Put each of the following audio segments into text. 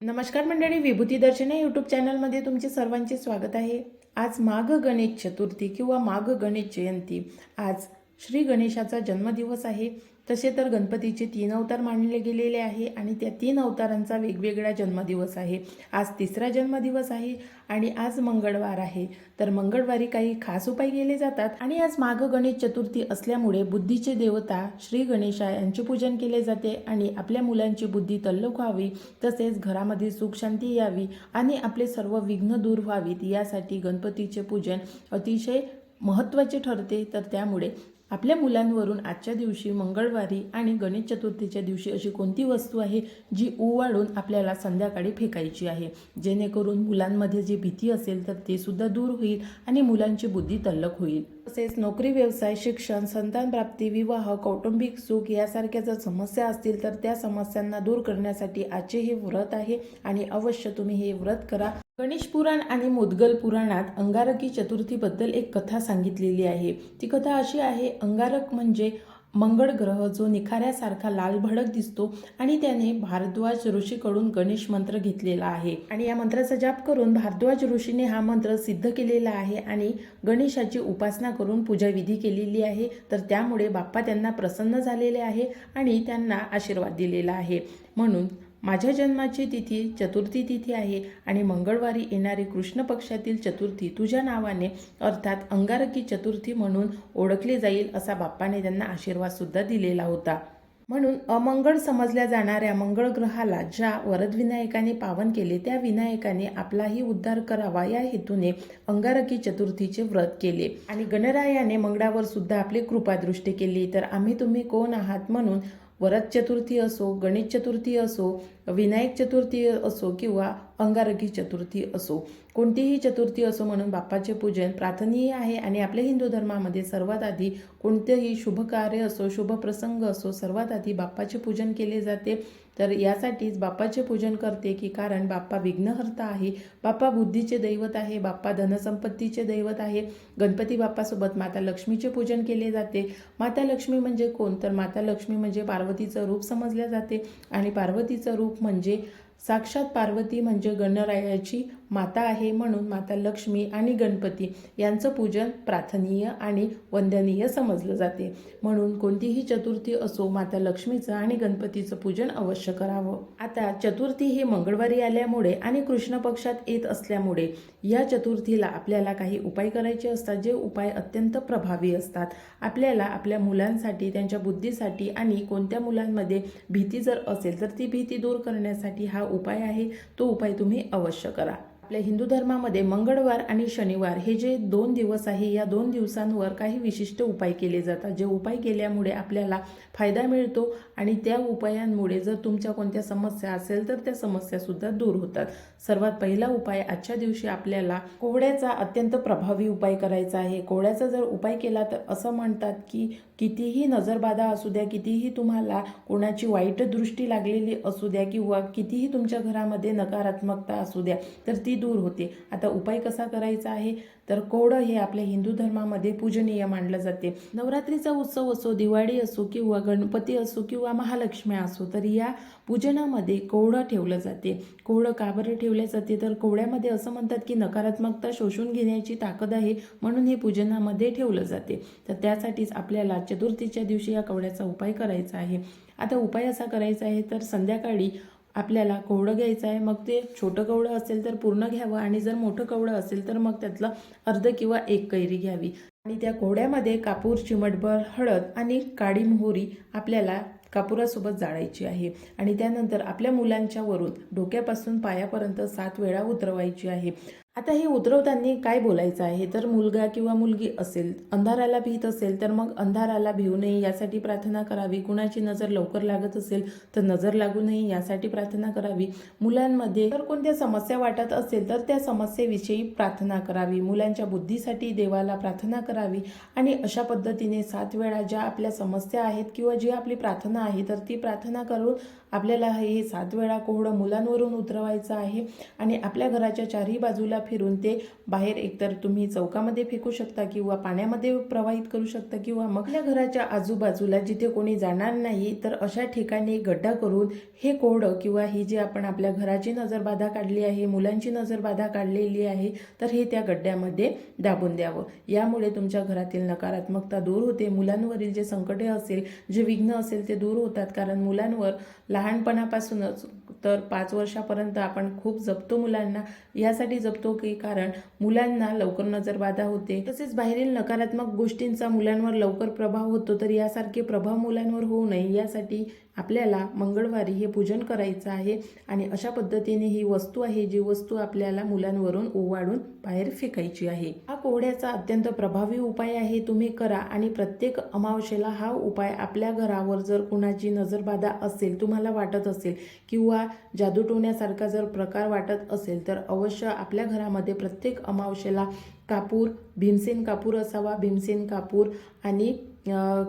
नमस्कार मंडळी विभूती दर्शन या यूट्यूब चॅनलमध्ये तुमचे सर्वांचे स्वागत आहे. आज माघ गणेश चतुर्थी किंवा माघ गणेश जयंती. आज श्री गणेशाचा जन्मदिवस आहे. तसे तर गणपतीचे तीन अवतार मानले गेलेले आहे आणि त्या तीन अवतारांचा वेगवेगळा जन्मदिवस आहे. आज तिसरा जन्मदिवस आहे आणि आज मंगळवार आहे. तर मंगळवारी काही खास उपाय केले जातात आणि आज माघ गणेश चतुर्थी असल्यामुळे बुद्धीचे देवता श्री गणेशा यांचे पूजन केले जाते आणि आपल्या मुलांची बुद्धी तल्लक व्हावी तसेच घरामध्ये सुख शांती यावी आणि आपले सर्व विघ्न दूर व्हावीत यासाठी गणपतीचे पूजन अतिशय महत्त्वाचे ठरते. तर त्यामुळे आपल्या मुलांवरून आजच्या दिवशी मंगळवारी आणि गणेश चतुर्थीच्या दिवशी अशी कोणती वस्तू आहे जी ओवाळून आपल्याला संध्याकाळी फेकायची आहे? जेणेकरून मुलांमध्ये जी भीती असेल तर ते सुद्धा दूर होईल आणि मुलांची बुद्धी तल्लक होईल. तसेच नोकरी व्यवसाय शिक्षण संतान प्राप्ती विवाह कौटुंबिक सुख यासारख्या जर समस्या असतील तर त्या समस्यांना दूर करण्यासाठी आजचे हे व्रत आहे आणि अवश्य तुम्ही हे व्रत करा. गणेश पुराण आणि मुद्गल पुराणात अंगारकी चतुर्थीबद्दल एक कथा सांगितलेली आहे. ती कथा अशी आहे अंगारक म्हणजे मंगळ ग्रह जो निखाऱ्यासारखा लाल भडक दिसतो आणि त्याने भारद्वाज ऋषीकडून गणेश मंत्र घेतलेला आहे. आणि या मंत्राचा जाप करून भारद्वाज ऋषीने हा मंत्र सिद्ध केलेला आहे आणि गणेशाची उपासना करून पूजाविधी केलेली आहे. तर त्यामुळे बाप्पा त्यांना प्रसन्न झालेले आहे आणि त्यांना आशीर्वाद दिलेला आहे. म्हणून माझ्या जन्माची तिथी चतुर्थी तिथी आहे आणि मंगळवारी येणारी कृष्ण पक्षातील चतुर्थी तुझ्या नावाने अर्थात अंगारकी चतुर्थी म्हणून ओळखली जाईल असा बाप्पाने त्यांना आशीर्वादसुद्धा दिलेला होता. म्हणून अमंगळ समजल्या जाणाऱ्या मंगळ ग्रहाला ज्या वरदविनायकाने पावन केले त्या विनायकाने आपलाही उद्धार करावा या हेतूने अंगारकी चतुर्थीचे व्रत केले. आणि गणरायाने मंगळावर सुद्धा आपली कृपादृष्टी केली तर आम्ही तुम्ही कोण आहात म्हणून वरद चतुर्थी असो गणेश चतुर्थी असो विनायक चतुर्थी असो किंवा अंगारकी चतुर्थी असो कोणतीही चतुर्थी असो म्हणून बाप्पाचे पूजन प्रार्थनीय आहे आणि आपल्या हिंदू धर्मामध्ये सर्वात आधी कोणतेही शुभ कार्य असो शुभ प्रसंग असो सर्वात आधी बाप्पाचे पूजन केले जाते. तर यासाठीच बाप्पाचे पूजन करते की कारण बाप्पा विघ्नहर्ता आहे बाप्पा बुद्धीचे दैवत आहे बाप्पा धनसंपत्तीचे दैवत आहे. गणपती बाप्पासोबत माता लक्ष्मीचे पूजन केले जाते. माता लक्ष्मी म्हणजे कोण? तर माता लक्ष्मी म्हणजे पार्वतीचं रूप समजल्या जाते आणि पार्वतीचं रूप म्हणजे साक्षात पार्वती म्हणजे गणरायाची माता आहे म्हणून माता लक्ष्मी आणि गणपती यांचं पूजन प्रार्थनीय आणि वंदनीय समजलं जाते. म्हणून कोणतीही चतुर्थी असो माता लक्ष्मीचं आणि गणपतीचं पूजन अवश्य करावं. आता चतुर्थी ही मंगळवारी आल्यामुळे आणि कृष्ण पक्षात येत असल्यामुळे या चतुर्थीला आपल्याला काही उपाय करायचे असतात जे उपाय अत्यंत प्रभावी असतात. आपल्याला आपल्या मुलांसाठी त्यांच्या बुद्धीसाठी आणि कोणत्या मुलांमध्ये भीती जर असेल तर ती भीती दूर करण्यासाठी हा उपाय आहे. तो उपाय तुम्ही अवश्य करा. आपल्या हिंदू धर्मामध्ये मंगळवार आणि शनिवार हे जे दोन दिवस आहे या दोन दिवसांवर काही विशिष्ट उपाय केले जातात. जे उपाय केल्यामुळे आपल्याला फायदा मिळतो आणि त्या उपायांमुळे जर तुमच्या कोणत्या समस्या असेल तर त्या समस्यासुद्धा दूर होतात. सर्वात पहिला उपाय आजच्या दिवशी आपल्याला कोहड्याचा अत्यंत प्रभावी उपाय करायचा आहे. कोहड्याचा जर उपाय केला तर असं म्हणतात की कितीही नजरबाधा असू द्या कितीही तुम्हाला कोणाची वाईट दृष्टी लागलेली असू द्या किंवा कितीही तुमच्या घरामध्ये नकारात्मकता असू द्या तर ती दूर होते. आता उपाय कसा करायचा आहे? तर कोडं हे आपल्या हिंदू धर्मामध्ये पूजनीय मानलं जाते. नवरात्रीचा उत्सव असो दिवाळी असो किंवा गणपती असो किंवा महालक्ष्मी असो तर या पूजनामध्ये कोवडं ठेवलं जाते. कोहडं का बरं ठेवले जाते? तर कोवड्यामध्ये असं म्हणतात की नकारात्मकता शोषून घेण्याची ताकद आहे म्हणून हे पूजनामध्ये ठेवलं जाते. तर त्यासाठीच आपल्याला चतुर्थीच्या दिवशी या कवड्याचा उपाय करायचा आहे. आता उपाय असा करायचा आहे तर संध्याकाळी आपल्याला कोवडं घ्यायचं आहे मग ते छोटं कवडं असेल तर पूर्ण घ्यावं आणि जर मोठं कवडं असेल तर मग त्यातलं अर्ध किंवा एक कैरी घ्यावी. आणि त्या कोहड्यामध्ये कापूर चिमटभर हळद आणि काळी मोहरी आपल्याला कापुरासोबत जाळायची आहे. आणि त्यानंतर आपल्या मुलांच्या वरून डोक्यापासून पायापर्यंत सात वेळा उतरवायची आहे. आता हे उतरवताना काय बोलायचं आहे? तर मुलगा किंवा मुलगी असेल अंधाराला भीत असेल तर मग अंधाराला भिवू नये यासाठी प्रार्थना करावी. कुणाची नजर लवकर लागत असेल तर नजर लागू नये यासाठी प्रार्थना करावी. मुलांमध्ये जर कोणत्या समस्या वाटत असेल तर त्या समस्येविषयी प्रार्थना करावी. मुलांच्या बुद्धीसाठी देवाला प्रार्थना करावी. आणि अशा पद्धतीने सात वेळा ज्या आपल्या समस्या आहेत किंवा जी आपली प्रार्थना आहे तर ती प्रार्थना करून आपल्याला हे सात वेळा कोहडं मुलांवरून उतरवायचं आहे आणि आपल्या घराच्या चारही बाजूला फिरून ते बाहेर एकतर तुम्ही चौकामध्ये फेकू शकता किंवा पाण्यामध्ये प्रवाहित करू शकता किंवा मग आपल्या घराच्या आजूबाजूला जिथे कोणी जाणार नाही तर अशा ठिकाणी गड्डा करून हे कोहडं किंवा ही जी आपण आपल्या घराची नजरबाधा काढली आहे मुलांची नजरबाधा काढलेली आहे तर हे त्या गड्ड्यामध्ये दाबून द्यावं. यामुळे तुमच्या घरातील नकारात्मकता दूर होते. मुलांवरील जे संकटे असेल जे विघ्न असेल ते दूर होतात. कारण मुलांवर लहानपणापासूनच तर पाच वर्षापर्यंत आपण खूप जपतो मुलांना. यासाठी जपतो की कारण मुलांना लवकर नजरबाधा होते. तसेच बाहेरील नकारात्मक गोष्टींचा मुलांवर लवकर प्रभाव होतो तर यासारखे प्रभाव मुलांवर होऊ नये. यासाठी आपल्याला मंगळवारी हे पूजन करायचं आहे आणि अशा पद्धतीने ही वस्तू आहे जी वस्तू आपल्याला मुलांवरून ओवाळून बाहेर फेकायची आहे. हा कोहड्याचा अत्यंत प्रभावी उपाय आहे तुम्ही करा आणि प्रत्येक अमावशेला हा उपाय आपल्या घरावर जर कुणाची नजरबाधा असेल तुम्हाला वाटत असेल किंवा जादूटोण्यासारखा जर प्रकार वाटत असेल तर अवश्य आपल्या घरामध्ये प्रत्येक अमावशेला कापूर भीमसेन कापूर असावा भीमसेन कापूर आणि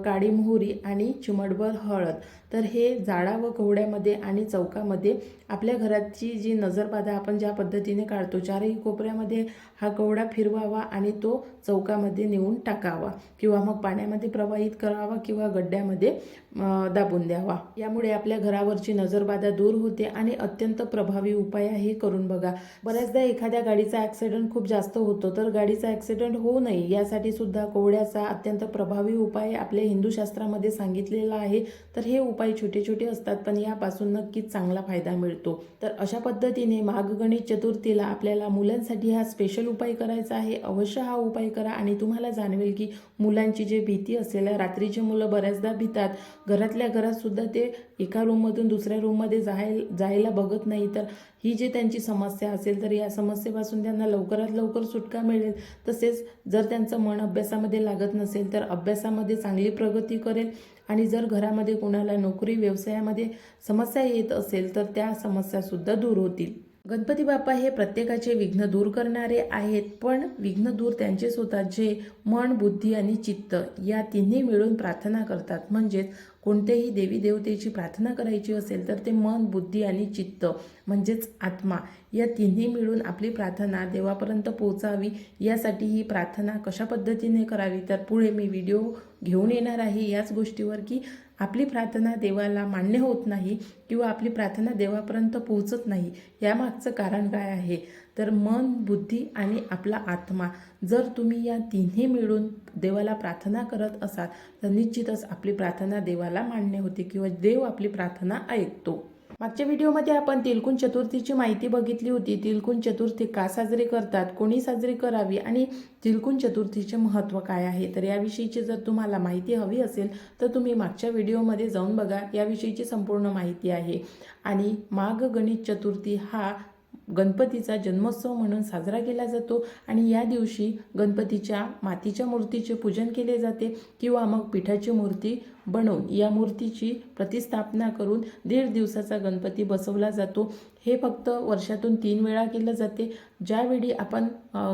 काळी मोहरी आणि चिमटभर हळद. तर हे जाळा व कवड्यामध्ये आणि चौकामध्ये आपल्या घराची जी नजरबाधा आपण ज्या पद्धतीने काढतो चारही कोपऱ्यामध्ये हा कवडा फिरवावा आणि तो चौकामध्ये नेऊन टाकावा किंवा मग पाण्यामध्ये प्रवाहित करावा किंवा गड्ड्यामध्ये दाबून द्यावा. यामुळे आपल्या घरावरची नजरबाधा दूर होते आणि अत्यंत प्रभावी उपाय आहे करून बघा. बऱ्याचदा एखाद्या गाडीचा ॲक्सिडेंट खूप जास्त होतो तर गाडीचा ॲक्सिडेंट होऊ नये यासाठी सुद्धा कोवड्याचा अत्यंत प्रभावी उपाय आपल्या हिंदू शास्त्रामध्ये सांगितलेला आहे तर हे उपाय छोटे छोटे असतात पण यापासून नक्कीच चांगला फायदा मिळतो. तर अशा पद्धतीने माघ गणेश चतुर्थीला आपल्याला मुलांसाठी हा स्पेशल उपाय करायचा आहे अवश्य हा उपाय करा आणि तुम्हाला जाणवेल की मुलांची जी भीती असेल रात्रीचे मुलं बऱ्याचदा भितात. घरातल्या घरातसुद्धा ते एका रूममधून दुसऱ्या रूममध्ये जाय जायला बघत नाही तर ही जी त्यांची समस्या असेल तर या समस्येपासून त्यांना लवकरात लवकर सुटका मिळेल. तसेच जर त्यांचं मन अभ्यासामध्ये लागत नसेल तर अभ्यासामध्ये चांगली प्रगती करेल. आणि जर घरामध्ये कोणाला नोकरी व्यवसायामध्ये समस्या येत असेल तर त्या समस्यासुद्धा दूर होतील. गणपती बाप्पा हे प्रत्येकाचे विघ्न दूर करणारे आहेत पण विघ्न दूर त्यांचेच होतात जे मन बुद्धी आणि चित्त या तिन्ही मिळून प्रार्थना करतात. म्हणजेच कोणत्याही देवी देवतेची प्रार्थना करायची असेल तर ते मन बुद्धी आणि चित्त म्हणजेच आत्मा या तिन्ही मिळून आपली प्रार्थना देवापर्यंत पोहोचावी यासाठी ही प्रार्थना कशा पद्धतीने करावी? तर पुढे मी व्हिडिओ घेऊन येणार आहे याच गोष्टीवर की आपली प्रार्थना देवाला मान्य होत नाही किंवा आपली प्रार्थना देवापर्यंत पोहोचत नाही यामागचं कारण काय आहे? तर मन बुद्धी आणि आपला आत्मा. जर तुम्ही या तिन्ही मिळून देवाला प्रार्थना करत असाल तर निश्चितच आपली प्रार्थना देवाला मान्य होते किंवा देव आपली प्रार्थना ऐकतो. मागच्या व्हिडिओमध्ये आपण तिलकुण चतुर्थीची माहिती बघितली होती. तिलकुण चतुर्थी का साजरी करतात? कोणी साजरी करावी? आणि तिलकुण चतुर्थीचे महत्त्व काय आहे? तर याविषयीची जर तुम्हाला माहिती हवी असेल तर तुम्ही मागच्या व्हिडिओमध्ये जाऊन बघा. याविषयीची संपूर्ण माहिती आहे. आणि माघ गणेश चतुर्थी हा गणपतीचा जन्मोत्सव म्हणून साजरा केला जातो आणि या दिवशी गणपतीच्या मातीच्या मूर्तीचे पूजन केले जाते किंवा मग पिठाची मूर्ती बनवून या मूर्तीची प्रतिस्थापना करून दीड दिवसाचा गणपती बसवला जातो. हे फक्त वर्षातून तीन वेळा केलं जाते. ज्यावेळी आपण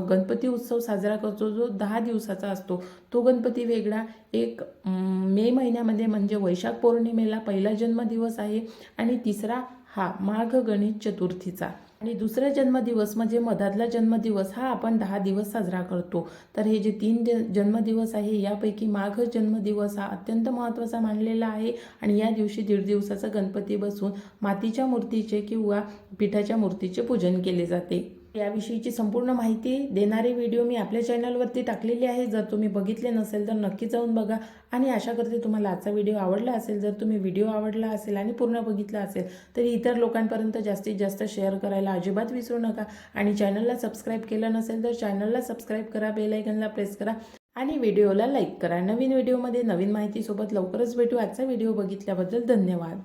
गणपती उत्सव साजरा करतो जो दहा दिवसाचा असतो तो गणपती वेगळा. एक मे महिन्यामध्ये म्हणजे वैशाख पौर्णिमेला पहिला जन्मदिवस आहे आणि तिसरा हा माघ गणेश चतुर्थीचा. आणि दुसरा जन्मदिवस म्हणजे मधातला जन्मदिवस हा आपण दहा दिवस साजरा करतो. तर हे जे तीन ज जन्मदिवस आहे यापैकी माघ जन्मदिवस हा अत्यंत महत्त्वाचा मानलेला आहे. आणि या दिवशी दीड दिवसाचा गणपती बसून मातीच्या मूर्तीचे किंवा पिठाच्या मूर्तीचे पूजन केले जाते. याविषयीची संपूर्ण माहिती देणारे व्हिडिओ मी आपल्या चॅनलवरती टाकलेले आहे. जर तुम्ही बघितले नसेल तर नक्की जाऊन बघा. आणि आशा करते तुम्हाला आजचा व्हिडिओ आवडला असेल जर तुम्ही व्हिडिओ आवडला असेल आणि पूर्ण बघितला असेल तर इतर लोकांपर्यंत जास्तीत जास्त शेअर करायला अजिबात विसरू नका. आणि चॅनलला सबस्क्राईब केलं नसेल तर चॅनलला सबस्क्राईब करा बेलायकनला प्रेस करा आणि व्हिडिओला लाईक करा. नवीन व्हिडिओमध्ये नवीन माहितीसोबत लवकरच भेटू. आजचा व्हिडिओ बघितल्याबद्दल धन्यवाद.